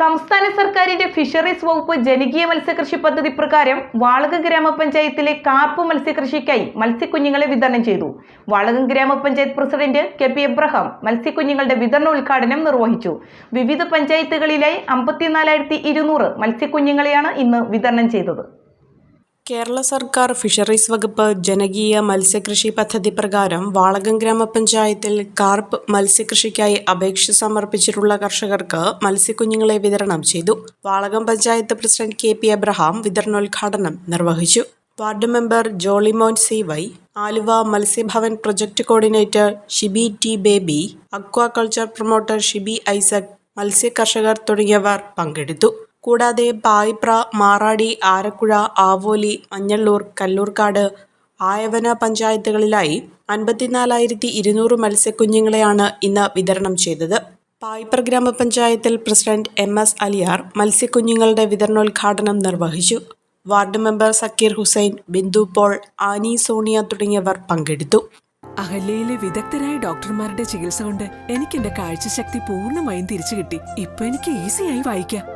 സംസ്ഥാന സർക്കാരിന്റെ ഫിഷറീസ് വകുപ്പ് ജനകീയ മത്സ്യകൃഷി പദ്ധതി പ്രകാരം വാളകം ഗ്രാമപഞ്ചായത്തിലെ കാർപ്പ് മത്സ്യകൃഷിക്കായി മത്സ്യക്കുഞ്ഞുങ്ങളെ വിതരണം ചെയ്തു. വാളകം ഗ്രാമപഞ്ചായത്ത് പ്രസിഡന്റ് കെ പി എബ്രഹാം മത്സ്യക്കുഞ്ഞുങ്ങളുടെ വിതരണ ഉദ്ഘാടനം നിർവഹിച്ചു. വിവിധ പഞ്ചായത്തുകളിലായി അമ്പത്തിനാലായിരത്തി ഇരുന്നൂറ് മത്സ്യക്കുഞ്ഞുങ്ങളെയാണ് ഇന്ന് വിതരണം ചെയ്തത്. കേരള സർക്കാർ ഫിഷറീസ് വകുപ്പ് ജനകീയ മത്സ്യകൃഷി പദ്ധതി പ്രകാരം വാളകം ഗ്രാമപഞ്ചായത്തിൽ കാർപ്പ് മത്സ്യകൃഷിക്കായി അപേക്ഷ സമർപ്പിച്ചിട്ടുള്ള കർഷകർക്ക് മത്സ്യക്കുഞ്ഞുങ്ങളെ വിതരണം ചെയ്തു. Valakom panchayat president K P Abraham വിതരണോദ്ഘാടനം നിർവഹിച്ചു. Ward member Jolymon C Y Aluva Matsyabhavan project coordinator Shibi T Baby aquaculture promoter Shibi Isaac മത്സ്യ കർഷകർ തുടങ്ങിയവർ പങ്കെടുത്തു. കൂടാതെ പായിപ്ര മാറാടി ആരക്കുഴ ആവോലി മഞ്ഞള്ളൂർ കല്ലൂർക്കാട് ആയവന പഞ്ചായത്തുകളിലായി അൻപത്തിനാലായിരത്തി ഇരുന്നൂറ് മത്സ്യക്കുഞ്ഞുങ്ങളെയാണ് ഇന്ന് വിതരണം ചെയ്തത്. പായിപ്ര ഗ്രാമപഞ്ചായത്തിൽ പ്രസിഡന്റ് എം എസ് അലിയാർ മത്സ്യക്കുഞ്ഞുങ്ങളുടെ വിതരണോദ്ഘാടനം നിർവഹിച്ചു. വാർഡ് മെമ്പർ സക്കീർ ഹുസൈൻ ബിന്ദു പോൾ ആനി സോണിയ തുടങ്ങിയവർ പങ്കെടുത്തു. അഹല്യയിലെ വിദഗ്ധരായ ഡോക്ടർമാരുടെ ചികിത്സ കൊണ്ട് എനിക്ക് എന്റെ കാഴ്ചശക്തി പൂർണമായും തിരിച്ചു കിട്ടി ഇപ്പൊ എനിക്ക് ഈസിയായി വായിക്കാം.